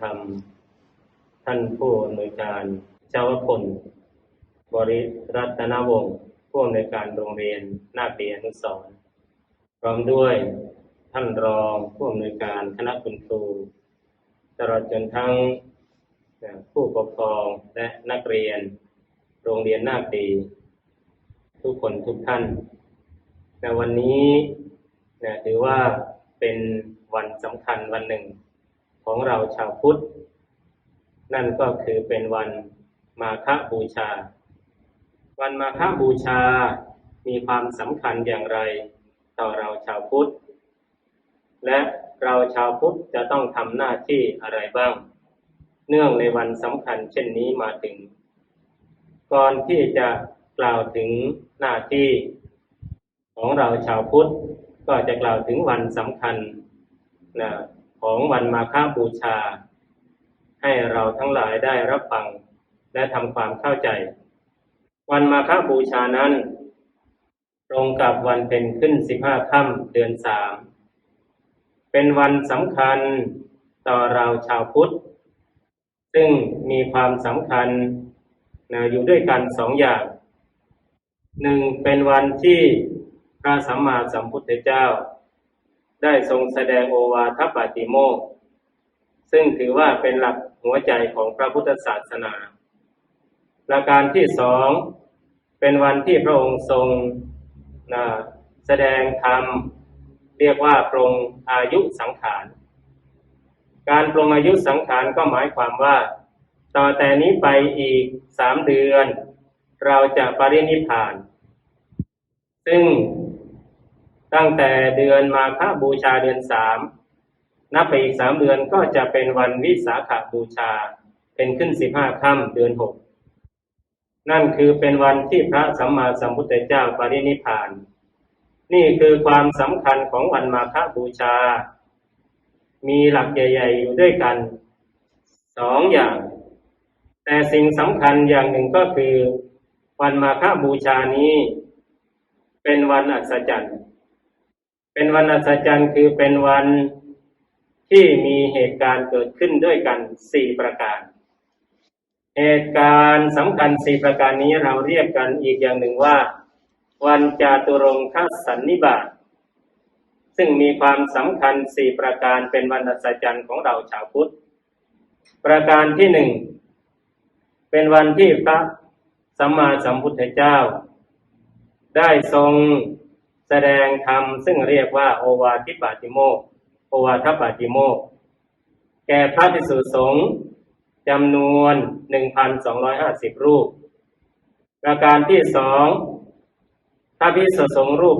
ธรรม ท่านผู้อำนวยการเจ้าวพลบริรัตนวงศ์ผู้อำนวยการโรงเรียนนาคเรียนอนุสรพร้อมด้วยท่านรองผู้อำนวยการคณะคุณครูตลอดจนทั้งผู้ปกครองและนักเรียน โรงเรียนนาคดี ทุกคนทุกท่านในวันนี้นะถือว่าเป็นวันสำคัญวันหนึ่ง ของเราชาวพุทธ นั่นก็คือเป็นวันมาฆบูชา วันมาฆบูชามีความสำคัญอย่างไรต่อเราชาวพุทธ และเราชาวพุทธจะต้องทำหน้าที่อะไรบ้าง เนื่องในวันสำคัญเช่นนี้มาถึง ก่อนที่จะกล่าวถึงหน้าที่ของเราชาวพุทธ ก็จะกล่าวถึงวันสำคัญนะ ของวันมาฆบูชา ให้เราทั้งหลายได้รับฟัง และทำความเข้าใจ วันมาฆบูชานั้น ตรงกับวันเป็นขึ้นสิบห้าค่ำเดือนสามเป็นวันสำคัญต่อเราชาวพุทธ ซึ่งมีความสำคัญนะอยู่ด้วยกันสองอย่างหนึ่งเป็นวันที่พระสัมมาสัมพุทธเจ้า ได้ทรงแสดงโอวาทปาติโมกข์ซึ่งถือว่าเป็นหลักหัวใจของพระพุทธศาสนาประการที่สองเป็นวันที่พระองค์ทรงนะแสดงธรรมเรียกว่าปรงอายุสังขาร การปรงอายุสังขารก็หมายความว่า ต่อแต่นี้ไปอีกสามเดือน เราจะปรินิพพาน ซึ่ง ตั้งแต่เดือนมาฆบูชาเดือนสามนับไปอีกสามเดือนก็จะเป็นวันวิสาขบูชา เป็นขึ้นสิบห้าค่ำเดือนหกนั่นคือเป็นวันที่พระสัมมาสัมพุทธเจ้าปรินิพพาน นี่คือความสำคัญของวันมาฆบูชา มีหลักใหญ่ ๆ อยู่ด้วยกันสองอย่าง แต่สิ่งสำคัญอย่างหนึ่งก็คือ วันมาฆบูชานี้ เป็นวันอัศจรรย์ เป็นวันอัศจรรย์คือเป็นวันที่มีเหตุการณ์เกิดขึ้นด้วยกันสี่ประการ เหตุการณ์สำคัญสี่ประการนี้เราเรียกกันอีกอย่างหนึ่งว่า วันจาตุรงคสันนิบาตซึ่งมีความสำคัญสี่ประการเป็นวันอัศจรรย์ของเราชาวพุทธ ประการที่หนึ่งเป็นวันที่พระสัมมาสัมพุทธเจ้า ได้ทรง แสดงธรรมซึ่งเรียกว่าโอวาทิปาติโมกโอวาทปาติโมกแก่พระภิกษุสงฆ์จำนวน1,250รูป ประการที่สองพระภิกษุสงฆ์รูป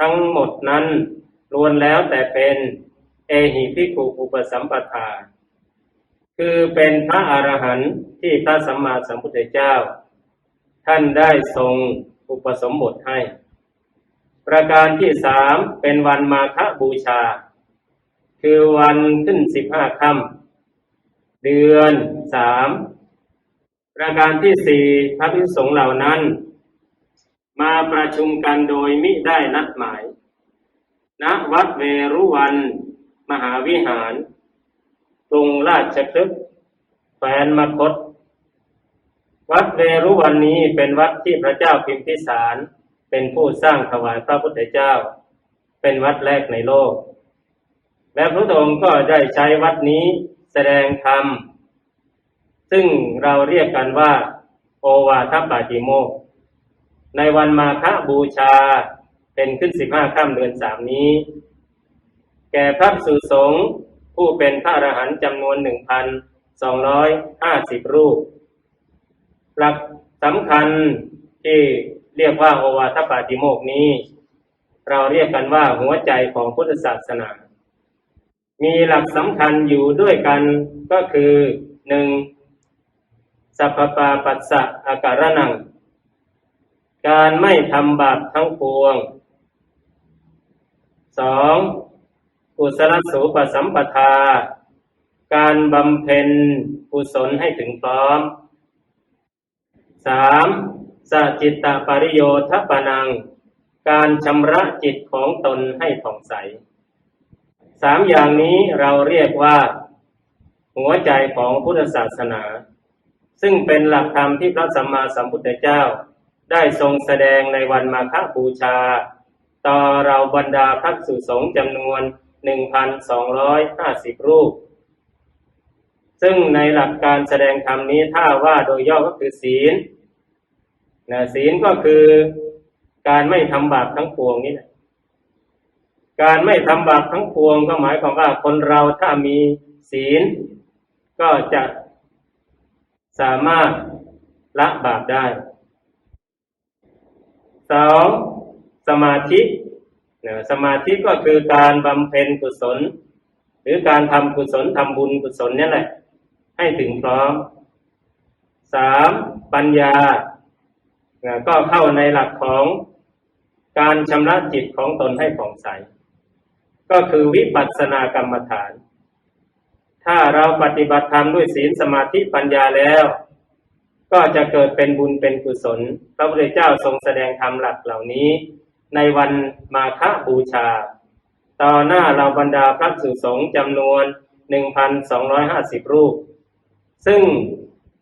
ทั้งหมดนั้นล้วนแล้วแต่เป็นเอหิภิกขุอุปสัมปทา คือเป็นพระอรหันต์ที่พระสัมมาสัมพุทธเจ้า ท่านได้ทรงอุปสมบทให้ ประการที่สามเป็นวันมาฆบูชา คือวันขึ้นสิบห้าค่ำเดือนสามประการที่สี่พระภิกษุสงฆ์เหล่านั้น มาประชุมกันโดยมิได้นัดหมายณวัดเวรุวัน มหาวิหารกรุงราชคฤห์แฟนมคต วัดเวรุวันนี้เป็นวัดที่พระเจ้าพิมพิสาร เป็นผู้สร้างถวายพระพุทธเจ้า เป็นวัดแรกในโลก และพระองค์ก็ได้ใช้วัดนี้แสดงธรรม ซึ่งเราเรียกกันว่า โอวาทปาติโมก ในวันมาฆบูชาเป็นขึ้นสิบห้าค่ำเดือนสามนี้ แก่พระสุสงฆ์ผู้เป็นพระอรหันต์จำนวนหนึ่งพันสองร้อยห้าสิบรูป หลักสำคัญที่ เรียกว่าโอวาทปาติโมกนี้ เราเรียกกันว่าหัวใจของพุทธศาสนา มีหลักสำคัญอยู่ด้วยกันก็คือหนึ่งสัพพปาปัสสะอาการนัง การไม่ทำบาปทั้งปวงสองกุศลสูปสัมปทา การบำเพ็ญกุศลให้ถึงพร้อมสาม สจิตตปริโยทปนัง การชำระจิตของตนให้ผ่องใสสามอย่างนี้เราเรียกว่า หัวใจของพุทธศาสนา ซึ่งเป็นหลักธรรมที่พระสัมมาสัมพุทธเจ้า ได้ทรงแสดงในวันมาฆบูชา ต่อเราบรรดาพระสุสงฆ์จำนวน 1,250 รูป ซึ่งในหลักการแสดงธรรมนี้ถ้าว่าโดยย่อก็คือศีล นะศีลก็คือการไม่ทำบาปทั้งปวงนี่แหละการไม่ทำบาปทั้งปวงก็หมายความว่าคนเราถ้ามีศีล ก็จะสามารถละบาปได้สองสมาธินะสมาธิก็คือการบำเพ็ญกุศล หรือการทำกุศลทำบุญกุศลนี่แหละ ให้ถึงพร้อมสามปัญญา ก็เข้าในหลักของการชำระจิตของตนให้ผ่องใส ก็คือวิปัสสนากรรมฐาน ถ้าเราปฏิบัติธรรมด้วยศีลสมาธิปัญญาแล้ว ก็จะเกิดเป็นบุญเป็นกุศล พระพุทธเจ้าทรงแสดงธรรมหลักเหล่านี้ ในวันมาฆบูชา ต่อหน้าเราบรรดาพระสุสงฆ์จำนวน 1,250 รูป ซึ่ง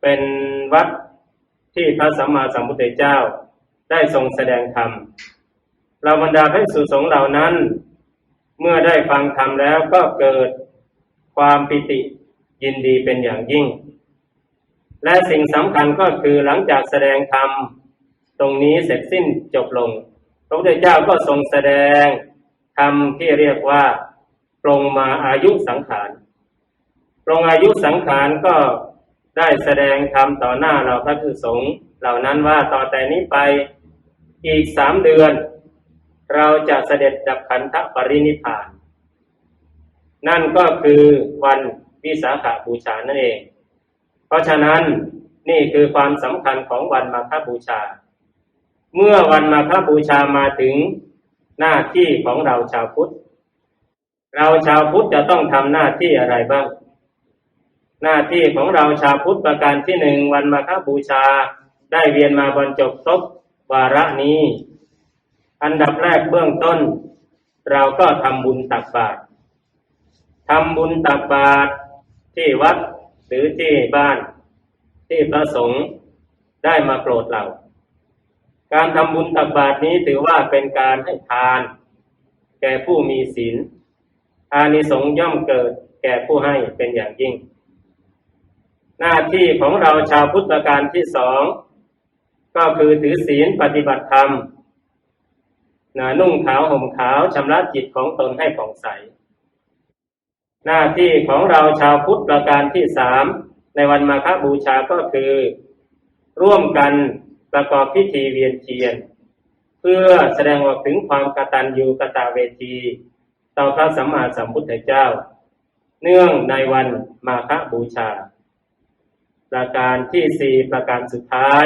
เป็นวัด ที่พระสัมมาสัมพุทธเจ้าได้ทรงแสดงธรรมเราบรรดาพระสุสงเหล่านั้น เมื่อได้ฟังธรรมแล้วก็เกิดความปิติยินดีเป็นอย่างยิ่ง และสิ่งสำคัญก็คือหลังจากแสดงธรรมตรงนี้เสร็จสิ้นจบลง พระพุทธเจ้าก็ทรงแสดงธรรมที่เรียกว่าปรงมาอายุสังขารปรงอายุสังขารก็ ได้แสดงธรรมต่อหน้าเราพระภิกษุสงฆ์เหล่านั้นว่าต่อแต่นี้ไปอีกสามเดือน เราจะเสด็จดับขันธปรินิพพาน นั่นก็คือวันวิสาขาบูชานั่นเอง เพราะฉะนั้นนี่คือความสำคัญของวันมาฆบูชา เมื่อวันมาฆบูชามาถึงหน้าที่ของเราชาวพุทธ เราชาวพุทธจะต้องทำหน้าที่อะไรบ้าง หน้าที่ของเราชาวพุทธประการที่หนึ่งวันมาฆบูชา ได้เวียนมาบรรจบครบวาระนี้ อันดับแรกเบื้องต้น เราก็ทำบุญตักบาตรทำบุญตักบาตรที่วัดหรือที่บ้าน ที่พระสงฆ์ได้มาโปรดเรา การทำบุญตักบาตรนี้ถือว่าเป็นการให้ทาน แก่ผู้มีศีลอานิสงส์ย่อมเกิดแก่ผู้ให้เป็นอย่างยิ่ง หน้าที่ของเราชาวพุทธการที่สอง ก็คือถือศีลปฏิบัติธรรมนะนุ่งขาวห่มขาวชำระจิตของตนให้ผ่องใส หน้าที่ของเราชาวพุทธประการที่สามในวันมาฆบูชาก็คือ ร่วมกันประกอบพิธีเวียนเทียน เพื่อแสดงออกถึงความกตัญญูกตเวทีต่อพระสัมมาสัมพุทธเจ้า เนื่องในวันมาฆบูชา ประการที่สี่ประการสุดท้าย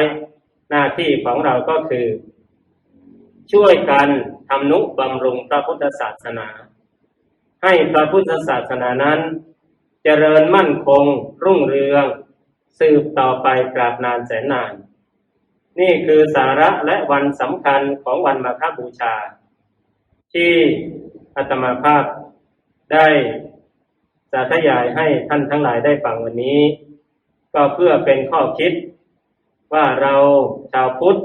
หน้าที่ของเราก็คือ ช่วยกันทำนุบำรุงพระพุทธศาสนา ให้พระพุทธศาสนานั้น เจริญมั่นคง รุ่งเรือง สืบต่อไปกราบนานแสนนาน นี่คือสาระและวันสำคัญของวันมาฆบูชา ที่อาตมาภาพได้สาธยายให้ท่านทั้งหลายได้ฟังวันนี้ ก็เพื่อเป็นข้อคิดว่าเราชาวพุทธ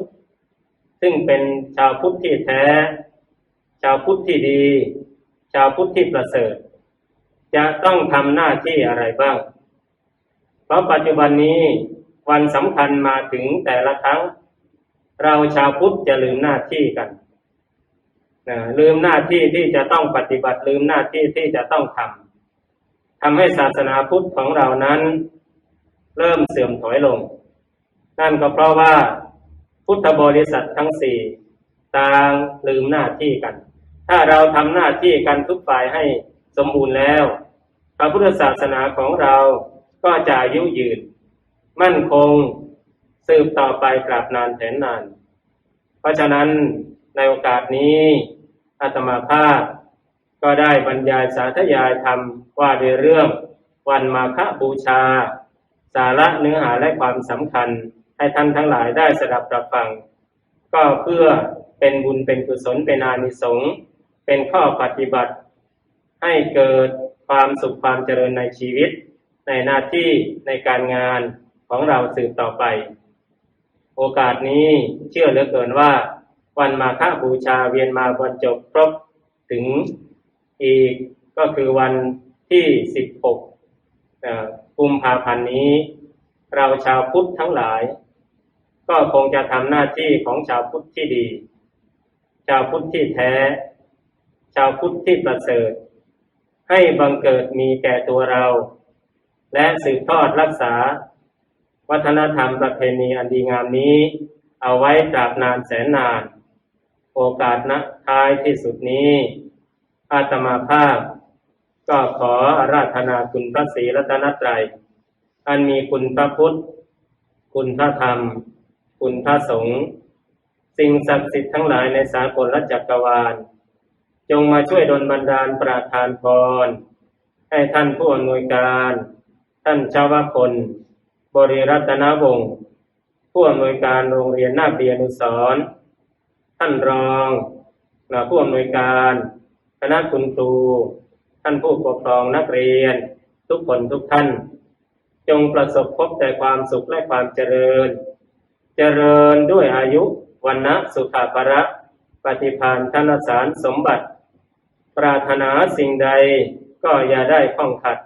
ซึ่งเป็นชาวพุทธที่แท้ ชาวพุทธที่ดี ชาวพุทธที่ประเสริฐ จะต้องทำหน้าที่อะไรบ้าง เพราะปัจจุบันนี้วันสำคัญมาถึงแต่ละครั้ง เราชาวพุทธจะลืมหน้าที่กันนะลืมหน้าที่ที่จะต้องปฏิบัติลืมหน้าที่ที่จะต้องทำทำให้ศาสนาพุทธของเรานั้น เริ่มเสื่อมถอยลง นั่นก็เพราะว่าพุทธบริษัททั้งสี่ต่างลืมหน้าที่กัน ถ้าเราทำหน้าที่กันทุกฝ่ายให้สมบูรณ์แล้ว พระพุทธศาสนาของเราก็จะยุยืน มั่นคงสืบต่อไปกราบนานแสนนาน เพราะฉะนั้นในโอกาสนี้อาตมาภาพก็ได้บรรยายสาธยายธรรมว่าในเรื่องวันมาฆบูชา สาระเนื้อหาและความสำคัญให้ท่านทั้งหลายได้สดับรับฟัง ก็เพื่อเป็นบุญเป็นกุศลเป็นอานิสงส์เป็นข้อปฏิบัติ ให้เกิดความสุขความเจริญในชีวิต ในหน้าที่ในการงานของเราสืบต่อไป โอกาสนี้เชื่อเหลือเกินว่า วันมาฆบูชาเวียนมาบรรจบครบถึงอีกก็คือวันที่ 16เอ่อ กุมภาพันธ์นี้ เราชาวพุทธทั้งหลาย ก็คงจะทำหน้าที่ของชาวพุทธที่ดี ชาวพุทธที่แท้ ชาวพุทธที่ประเสริฐ ให้บังเกิดมีแก่ตัวเรา และสืบทอดรักษา วัฒนธรรมประเพณีอันดีงามนี้ เอาไว้ตราบนานแสนนาน โอกาสนะท้ายที่สุดนี้ อาตมาภาพ ก็ขออาราธนาคุณพระศรีรัตนตรัย อันมีคุณพระพุทธ คุณพระธรรม คุณพระสงฆ์สิ่งศักดิ์สิทธิ์ทั้งหลายในสากลและจักรวาล จงมาช่วยดลบันดาลประทานพร ให้ท่านผู้อำนวยการ ท่านชาวพลบริรัตนวงศ์ผู้อำนวยการโรงเรียนนาเดียนุสรท่านรองและผู้อำนวยการ คณะคุณครู ท่านผู้ปกครองนักเรียน ทุกคนทุกท่าน จงประสบพบแต่ความสุขและความเจริญ เจริญด้วยอายุวันนะสุขาภระ ปฏิภาณธนสารสมบัติ ปรารถนาสิ่งใดก็อย่าได้ข้องขัด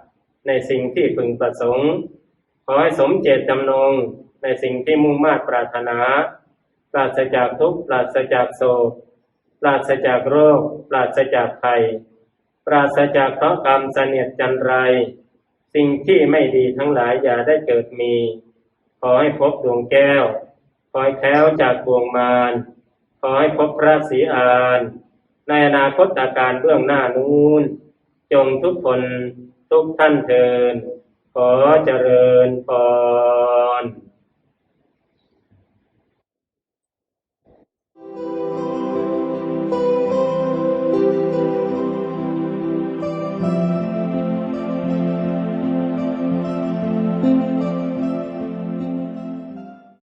ในสิ่งที่พึงประสงค์ ขอให้สมเจตจำนงในสิ่งที่มุ่งมา่ปรารถนา ปราศจากทุกข์ปราศจากโศกปราศจากโรค ปราศจากภัย ปราศจากเคราะกรรมเสนียดจันไร สิ่งที่ไม่ดีทั้งหลายอย่าได้เกิดมี ขอให้พบดวงแก้ว ขอให้แคล้วจากบ่วงมารขอให้พบพระศรีอาน ในอนาคตการเบื้องหน้านู้น จงทุกคนทุกท่านเทินขอเจริญพร